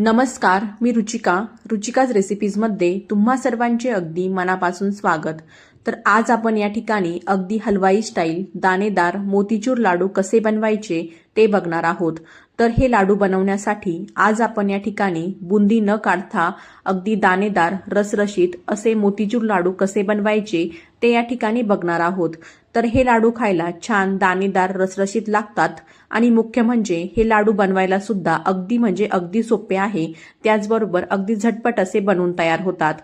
नमस्कार मी रुचिका. रुचिकाज रेसिपीजमध्ये तुम्हा सर्वांचे अगदी मनापासून स्वागत. तर आज आपण या ठिकाणी अगदी हलवाई स्टाईल दाणेदार मोतीचूर लाडू कसे बनवायचे ते बघणार आहोत. तर हे लाडू बनवण्यासाठी आज आपण या ठिकाणी बुंदी न काढता अगदी दाणेदार रसरशीत असे मोतीचूर लाडू कसे बनवायचे ते या ठिकाणी बघणार आहोत. तर हे लाडू खायला छान दाणेदार रसरशीत लागतात आणि मुख्य म्हणजे हे लाडू बनवायला सुद्धा अगदी म्हणजे अगदी सोपे आहे. त्याचबरोबर अगदी झटपट असे बनवून तयार होतात.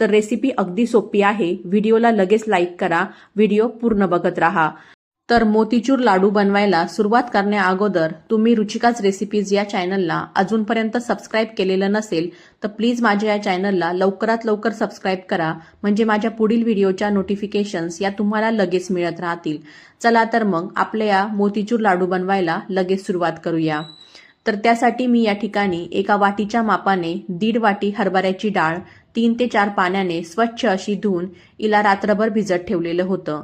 तर रेसिपी अगदी सोपी आहे. व्हिडिओला लगेच लाईक करा. व्हिडिओ पूर्ण बघत राहा. तर मोतीचूर लाडू बनवायला सुरुवात करण्या अगोदर तुम्ही रुचिकाच रेसिपीज या चॅनलला अजूनपर्यंत सबस्क्राईब केलेलं नसेल तर प्लीज माझ्या या चॅनलला लवकरात लवकर सबस्क्राईब करा. म्हणजे माझ्या पुढील व्हिडिओच्या नोटिफिकेशन्स या तुम्हाला लगेच मिळत राहतील. चला तर मग आपल्या या मोतीचूर लाडू बनवायला लगेच सुरुवात करूया. तर त्यासाठी मी या ठिकाणी एका वाटीच्या मापाने दीड वाटी हरभऱ्याची डाळ तीन ते चार पाण्याने स्वच्छ अशी धुवून इला रात्रभर भिजत ठेवलेलं होतं.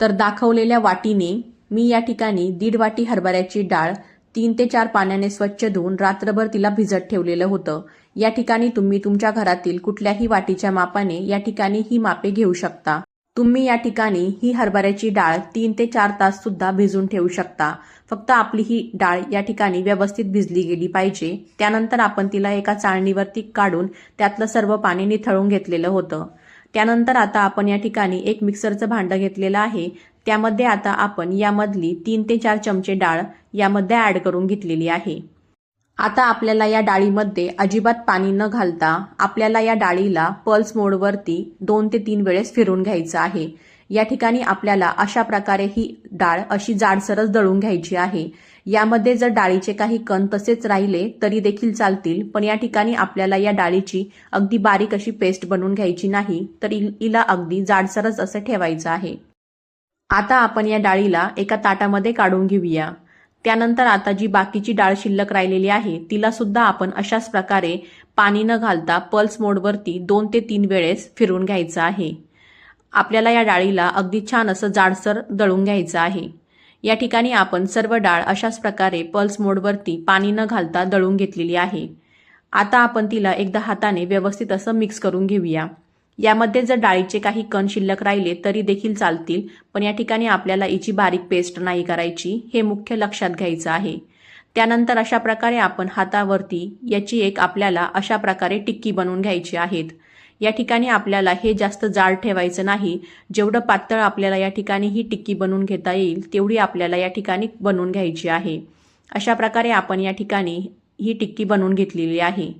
तर दाखवलेल्या वाटीने मी या ठिकाणी दीड वाटी हरभऱ्याची डाळ तीन ते चार पाण्याने स्वच्छ धुवून रात्रभर तिला भिजत ठेवलेलं होतं. या ठिकाणी तुम्ही तुमच्या घरातील कुठल्याही वाटीच्या मापाने या ठिकाणी ही मापे घेऊ शकता. तुम्ही या ठिकाणी ही हरभऱ्याची डाळ तीन ते चार तास सुद्धा भिजून ठेवू शकता. फक्त आपली ही डाळ या ठिकाणी व्यवस्थित भिजली गेली पाहिजे. त्यानंतर आपण तिला एका चाळणीवरती काढून त्यातलं सर्व पाणी निथळून घेतलेलं होतं. त्यानंतर आता आपण या ठिकाणी एक मिक्सरचं भांडं घेतलेलं आहे. त्यामध्ये आता आपण यामधली तीन ते चार चमचे डाळ यामध्ये ॲड करून घेतलेली आहे. आता आपल्याला या डाळीमध्ये अजिबात पाणी न घालता आपल्याला या डाळीला पल्स मोडवरती दोन ते तीन वेळेस फिरून घ्यायचं आहे. या ठिकाणी आपल्याला अशा प्रकारे ही डाळ अशी जाडसरच दळून घ्यायची आहे. यामध्ये जर डाळीचे काही कण तसेच राहिले तरी देखील चालतील पण या ठिकाणी आपल्याला या डाळीची अगदी बारीक अशी पेस्ट बनवून घ्यायची नाही तर इला अगदी जाडसरच असं ठेवायचं आहे. आता आपण या डाळीला एका ताटामध्ये काढून घेऊया. त्यानंतर आता जी बाकीची डाळ शिल्लक राहिलेली आहे तिला सुद्धा आपण अशाच प्रकारे पाणी न घालता पल्स मोडवरती दोन ते तीन वेळेस फिरून घ्यायचं आहे. आपल्याला या डाळीला अगदी छान असं जाडसर दळून घ्यायचं आहे. या ठिकाणी आपण सर्व डाळ अशाच प्रकारे पल्स मोडवरती पाणी न घालता दळून घेतलेली आहे. आता आपण तिला एकदा हाताने व्यवस्थित असं मिक्स करून घेऊया. यामध्ये जर डाळीचे काही कण शिल्लक राहिले तरी देखील चालतील पण या ठिकाणी आपल्याला हिची बारीक पेस्ट नाही करायची हे मुख्य लक्षात घ्यायचं आहे. त्यानंतर अशा प्रकारे आपण हातावरती याची एक आपल्याला अशा प्रकारे टिक्की बनवून घ्यायची आहेत. या ठिकाणी आपल्याला हे जास्त जाड ठेवायचं नाही जेवढं पातळ आपल्याला या ठिकाणी ही टिक्की बनवून घेता येईल तेवढी आपल्याला या ठिकाणी बनवून घ्यायची आहे. अशा प्रकारे आपण या ठिकाणी ही टिक्की बनवून घेतलेली आहे.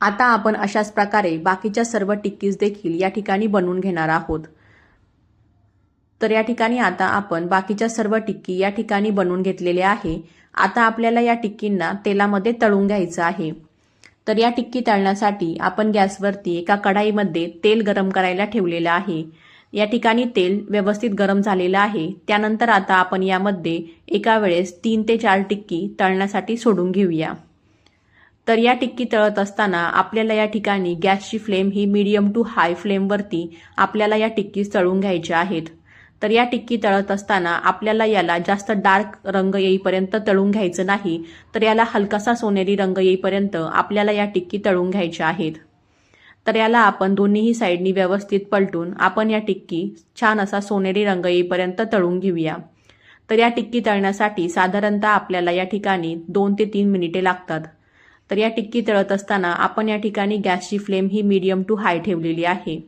आता आपण अशाच प्रकारे बाकीच्या सर्व टिक्कीज देखील या ठिकाणी बनवून घेणार आहोत. तर या ठिकाणी आता आपण बाकीच्या सर्व टिक्की या ठिकाणी बनवून घेतलेले आहे. आता आपल्याला या टिक्कींना तेलामध्ये तळून घ्यायचं आहे. तर या टिक्की तळण्यासाठी आपण गॅसवरती एका कढाईमध्ये तेल गरम करायला ठेवलेलं आहे. या ठिकाणी तेल व्यवस्थित गरम झालेलं आहे. त्यानंतर आता आपण यामध्ये एका वेळेस तीन ते चार टिक्की तळण्यासाठी सोडून घेऊया. तर या टिक्की तळत असताना आपल्याला या ठिकाणी गॅसची फ्लेम ही मीडियम टू हाय फ्लेमवरती आपल्याला या टिक्की तळून घ्यायच्या आहेत. तर या टिक्की तळत असताना आपल्याला याला जास्त डार्क रंग येईपर्यंत तळून घ्यायचं नाही तर याला हलकासा सोनेरी रंग येईपर्यंत आपल्याला या टिक्की तळून घ्यायच्या आहेत. तर याला आपण दोन्हीही साईडनी व्यवस्थित पलटून आपण या टिक्की छान असा सोनेरी रंग येईपर्यंत तळून घेऊया. तर या टिक्की तळण्यासाठी साधारणतः आपल्याला या ठिकाणी दोन ते तीन मिनिटे लागतात. तर या टिक्की तळत असताना आपण या ठिकाणी गॅसची फ्लेम ही मीडियम टू हाय ठेवलेली आहे.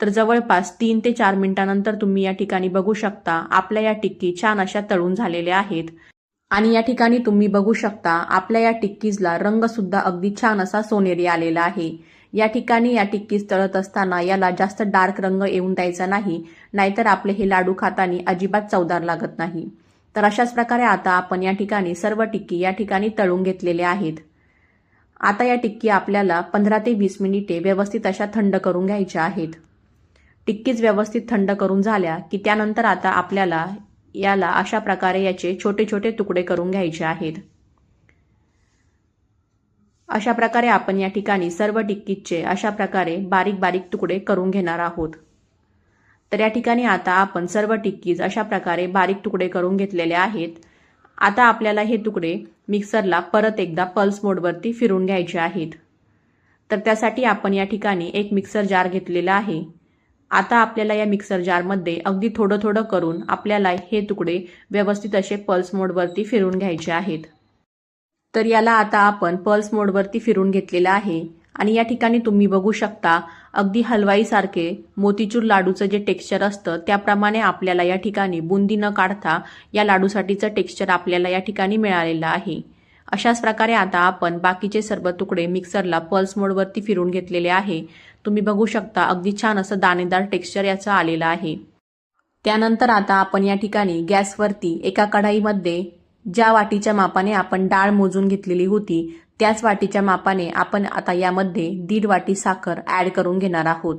तर जवळपास तीन ते चार मिनिटानंतर तुम्ही या ठिकाणी बघू शकता आपल्या या टिक्की छान अशा तळून झालेल्या आहेत. आणि या ठिकाणी तुम्ही बघू शकता आपल्या या टिक्कीजला रंग सुद्धा अगदी छान असा सोनेरी आलेला आहे. या ठिकाणी या टिक्कीज तळत असताना याला जास्त डार्क रंग येऊन द्यायचा नाही नाहीतर आपले हे लाडू खातानी अजिबात चवदार लागत नाही. तर अशाच प्रकारे आता आपण या ठिकाणी सर्व टिक्की या ठिकाणी तळून घेतलेले आहेत. आता या टिक्की आपल्याला पंधरा ते वीस मिनिटे व्यवस्थित अशा थंड करून घ्यायच्या आहेत. टिक्कीज व्यवस्थित थंड करून झाल्या की त्यानंतर आता आपल्याला याला अशा प्रकारे याचे छोटे छोटे तुकडे करून घ्यायचे आहेत. अशा प्रकारे आपण या ठिकाणी सर्व टिक्कीचे अशा प्रकारे बारीक बारीक तुकडे करून घेणार आहोत. तर या ठिकाणी आता आपण सर्व टिक्कीज अशा प्रकारे बारीक तुकडे करून घेतलेले आहेत. आता आपल्याला हे तुकडे मिक्सरला परत एकदा पल्स मोडवरती फिरून घ्यायचे आहेत. तर त्यासाठी आपण या ठिकाणी एक मिक्सर जार घेतलेला आहे. आता आपल्याला या मिक्सर जारमध्ये अगदी थोडं थोडं करून आपल्याला हे तुकडे व्यवस्थित असे पल्स मोडवरती फिरून घ्यायचे आहेत. तर याला आता आपण पल्स मोडवरती फिरून घेतलेलं आहे. आणि या ठिकाणी तुम्ही बघू शकता अगदी हलवाईसारखे मोतीचूर लाडूचं जे टेक्स्चर असतं त्याप्रमाणे आपल्याला या ठिकाणी बुंदी न काढता या लाडूसाठीचं टेक्स्चर आपल्याला या ठिकाणी मिळालेलं आहे. अशाच प्रकारे आता आपण बाकीचे सर्व तुकडे मिक्सरला पल्स मोडवरती फिरून घेतलेले आहे. तुम्ही बघू शकता अगदी छान असं दाणेदार टेक्स्चर याचं आलेलं आहे. त्यानंतर आता आपण या ठिकाणी गॅसवरती एका कढाईमध्ये ज्या वाटीच्या मापाने आपण डाळ मोजून घेतलेली होती त्याच वाटीच्या मापाने आपण आता यामध्ये दीड वाटी साखर ॲड करून घेणार आहोत.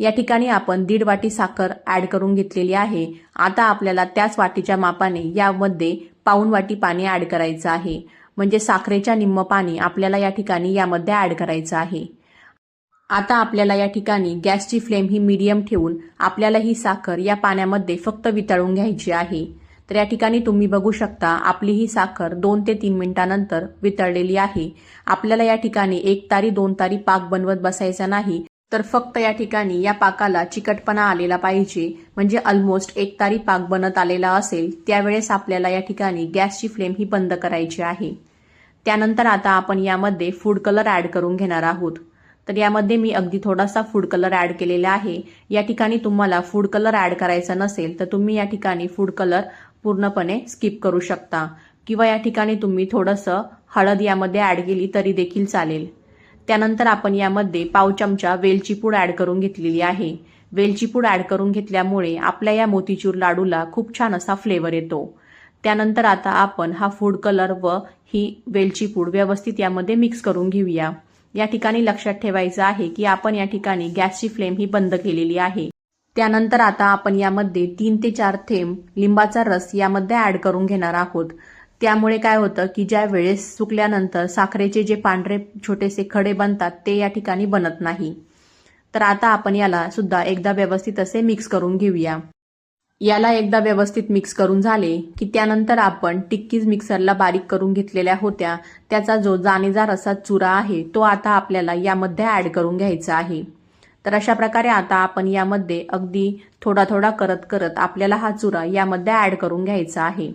या ठिकाणी आपण दीड वाटी साखर ॲड करून घेतलेली आहे. आता आपल्याला त्याच वाटीच्या मापाने यामध्ये पाऊन वाटी पाणी ॲड करायचं आहे. म्हणजे साखरेच्या निम्म पाणी आपल्याला या ठिकाणी यामध्ये ॲड करायचं आहे. आता आपल्याला या ठिकाणी गॅसची फ्लेम ही मीडियम ठेवून आपल्याला ही साखर या पाण्यामध्ये फक्त वितळून घ्यायची आहे. तर या ठिकाणी तुम्ही बघू शकता आपली ही साखर दोन ते तीन मिनिटानंतर वितळलेली आहे. आपल्याला या ठिकाणी एक तारी दोन तारी पाक बनवत बसायचा नाही तर फक्त या ठिकाणी या पाकाला चिकटपणा आलेला पाहिजे. म्हणजे ऑलमोस्ट एक तारी पाक बनत आलेला असेल त्यावेळेस आपल्याला या ठिकाणी गॅसची फ्लेम ही बंद करायची आहे. त्यानंतर आता आपण यामध्ये फूड कलर ॲड करून घेणार आहोत. तर यामध्ये मी अगदी थोडासा फूड कलर ॲड केलेला आहे. या ठिकाणी तुम्हाला फूड कलर ॲड करायचा नसेल तर तुम्ही या ठिकाणी फूड कलर पूर्णपणे स्किप करू शकता. किंवा या ठिकाणी तुम्ही थोडंसं हळद यामध्ये ॲड केली तरी देखील चालेल. त्यानंतर आपण यामध्ये पाव चमचा वेलची पूड ॲड करून घेतलेली आहे. वेलची पूड ॲड करून घेतल्यामुळे आपल्या या मोतीचूर लाडूला खूप छान असा फ्लेवर येतो. त्यानंतर आता आपण हा फूड कलर व ही वेलची पूड व्यवस्थित यामध्ये मिक्स करून घेऊया. या ठिकाणी लक्षात ठेवायचं आहे की आपण या ठिकाणी गॅसची फ्लेम ही बंद केलेली आहे. त्यानंतर आता आपण यामध्ये तीन ते चार थेंब लिंबाचा रस यामध्ये ॲड करून घेणार आहोत. त्यामुळे काय होतं की ज्या वेळेस सुकल्यानंतर साखरेचे जे पांढरे छोटेसे खडे बनतात ते या ठिकाणी बनत नाही. तर आता आपण याला सुद्धा एकदा व्यवस्थित असे मिक्स करून घेऊया. याला एकदा व्यवस्थित मिक्स करून झाले की त्यानंतर आपण टिक्कीज मिक्सरला बारीक करून घेतलेल्या होत्या. त्याचा जो जाणेजार असा चुरा आहे तो आता आपल्याला यामध्ये ॲड करून घ्यायचा आहे. तर अशा प्रकारे आता आपण यामध्ये अगदी थोडा थोडा करत करत आपल्याला हा चुरा यामध्ये ॲड करून घ्यायचा आहे.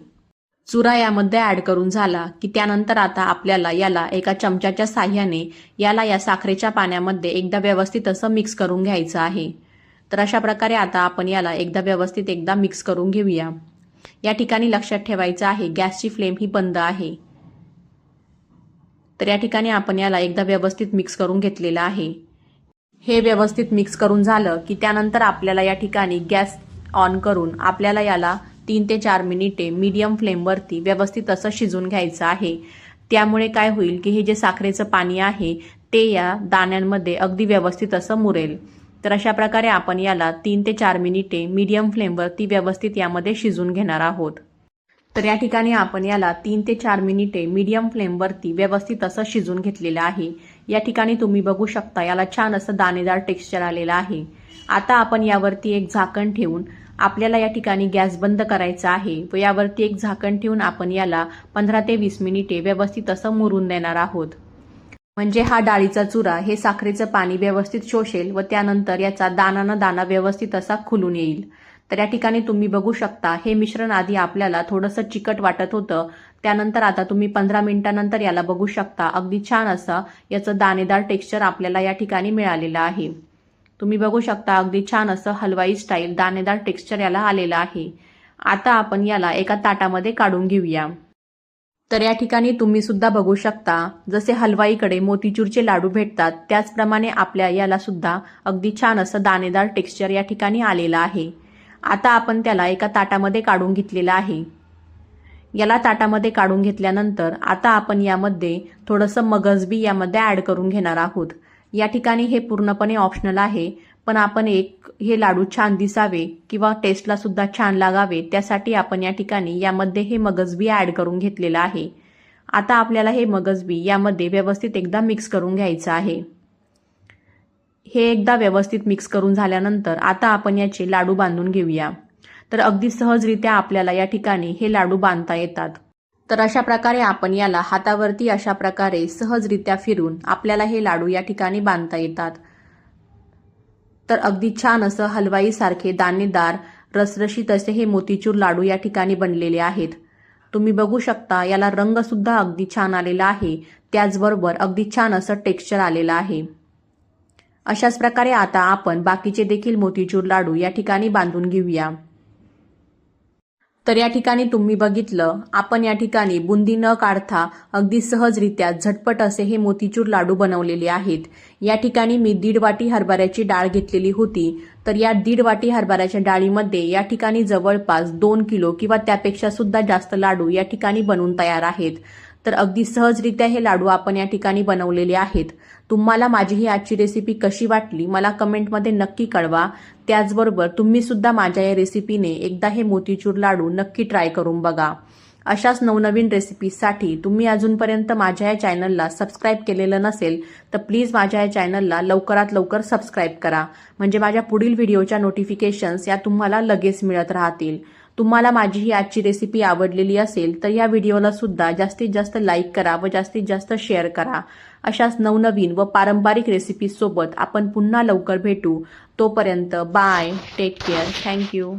चुरा यामध्ये ॲड करून झाला की त्यानंतर आता आपल्याला याला एका चमच्याच्या साह्याने याला या साखरेच्या पाण्यामध्ये एकदा व्यवस्थित असं मिक्स करून घ्यायचं आहे. तर अशा प्रकारे आता आपण याला एकदा व्यवस्थित एकदा मिक्स करून घेऊया. या ठिकाणी लक्षात ठेवायचं आहे गॅसची फ्लेम ही बंद आहे. तर या ठिकाणी आपण याला एकदा व्यवस्थित मिक्स करून घेतलेलं आहे. हे व्यवस्थित मिक्स करून झालं की त्यानंतर आपल्याला या ठिकाणी गॅस ऑन करून आपल्याला याला तीन ते चार मिनिटे मीडियम फ्लेमवरती व्यवस्थित असं शिजून घ्यायचं आहे. त्यामुळे काय होईल की हे जे साखरेचं पाणी आहे ते या दाण्यांमध्ये अगदी व्यवस्थित असं मुरेल. तर अशा प्रकारे आपण याला तीन ते चार मिनिटे मीडियम फ्लेमवरती व्यवस्थित यामध्ये शिजून घेणार आहोत. तर या ठिकाणी आपण याला तीन ते चार मिनिटे मीडियम फ्लेमवरती व्यवस्थित असं शिजून घेतलेलं आहे. या ठिकाणी तुम्ही बघू शकता याला छान असं दाणेदार टेक्स्चर आलेलं आहे. आता आपण यावरती एक झाकण ठेवून आपल्याला या ठिकाणी गॅस बंद करायचा आहे व यावरती एक झाकण ठेवून आपण याला पंधरा ते वीस मिनिटे व्यवस्थित असं मुरून देणार आहोत. म्हणजे हा डाळीचा चुरा हे साखरेचं पाणी व्यवस्थित शोषेल व त्यानंतर याचा दाना न दाना व्यवस्थित असा खुलून येईल. तर या ठिकाणी तुम्ही बघू शकता हे मिश्रण आधी आपल्याला थोडंसं चिकट वाटत होतं. त्यानंतर आता तुम्ही पंधरा मिनिटानंतर याला बघू शकता. अगदी छान असं याचं दाणेदार टेक्स्चर आपल्याला या ठिकाणी मिळालेलं आहे. तुम्ही बघू शकता अगदी छान असं हलवाई स्टाईल दाणेदार टेक्स्चर याला आलेलं आहे. आता आपण याला एका ताटामध्ये काढून घेऊया. तर या ठिकाणी तुम्ही सुद्धा बघू शकता जसे हलवाईकडे मोतीचूरचे लाडू भेटतात त्याचप्रमाणे आपल्या याला सुद्धा अगदी छान असं दाणेदार टेक्स्चर या ठिकाणी आलेलं आहे. आता आपण त्याला एका ताटामध्ये काढून घेतलेलं आहे. याला ताटामध्ये काढून घेतल्यानंतर आता आपण यामध्ये थोडंसं मगजबी यामध्ये ॲड करून घेणार आहोत. या ठिकाणी हे पूर्णपणे ऑप्शनल आहे पण आपण एक हे लाडू छान दिसावे किंवा टेस्टला सुद्धा छान लागावे त्यासाठी आपण या ठिकाणी यामध्ये हे मगजबी ॲड करून घेतलेलं आहे. आता आपल्याला हे मगजबी यामध्ये व्यवस्थित एकदा मिक्स करून घ्यायचं आहे. हे एकदा व्यवस्थित मिक्स करून झाल्यानंतर आता आपण याचे लाडू बांधून घेऊया. तर अगदी सहजरित्या आपल्याला या ठिकाणी हे लाडू बांधता येतात. तर अशा प्रकारे आपण याला हातावरती अशा प्रकारे सहजरित्या फिरून आपल्याला हे लाडू या ठिकाणी बांधता येतात. तर अगदी छान असं हलवाईसारखे दाणेदार रसरशीत असे हे मोतीचूर लाडू या ठिकाणी बनलेले आहेत. तुम्ही बघू शकता याला रंगसुद्धा अगदी छान आलेला आहे. त्याचबरोबर अगदी छान असं टेक्स्चर आलेलं आहे. अशाच प्रकारे आता आपण बाकीचे देखील मोतीचूर लाडू या ठिकाणी बांधून घेऊया. तर या ठिकाणी तुम्ही बघितलं आपण या ठिकाणी बुंदी न काढता अगदी सहजरित्या झटपट असे हे मोतीचूर लाडू बनवलेले आहेत. या ठिकाणी मी दीड वाटी हरभऱ्याची डाळ घेतलेली होती. तर या दीड वाटी हरभऱ्याच्या डाळीमध्ये या ठिकाणी जवळपास दोन किलो किंवा त्यापेक्षा सुद्धा जास्त लाडू या ठिकाणी बनवून तयार आहेत. तर अगदी सहजरित्या हे लाडू आपण या ठिकाणी बनवलेले आहेत. तुम्हाला माझी ही आजची रेसिपी कशी वाटली मला कमेंटमध्ये नक्की कळवा. त्याचबरोबर तुम्ही सुद्धा माझ्या या रेसिपीने एकदा हे मोतीचूर लाडू नक्की ट्राय करून बघा. अशाच नवनवीन रेसिपीसाठी तुम्ही अजूनपर्यंत माझ्या या चॅनलला सबस्क्राईब केलेलं नसेल तर प्लीज माझ्या या चॅनलला लवकरात लवकर सबस्क्राईब करा. म्हणजे माझ्या पुढील व्हिडिओच्या नोटिफिकेशन्स या तुम्हाला लगेच मिळत राहतील. तुम्हाला माझी ही आजची रेसिपी आवडलेली असेल तर या व्हिडिओला सुद्धा जास्तीत जास्त लाईक करा व जास्तीत जास्त शेअर करा. अशाच नवनवीन व पारंपरिक रेसिपीसोबत आपण पुन्हा लवकर भेटू. तोपर्यंत बाय टेक केअर थँक्यू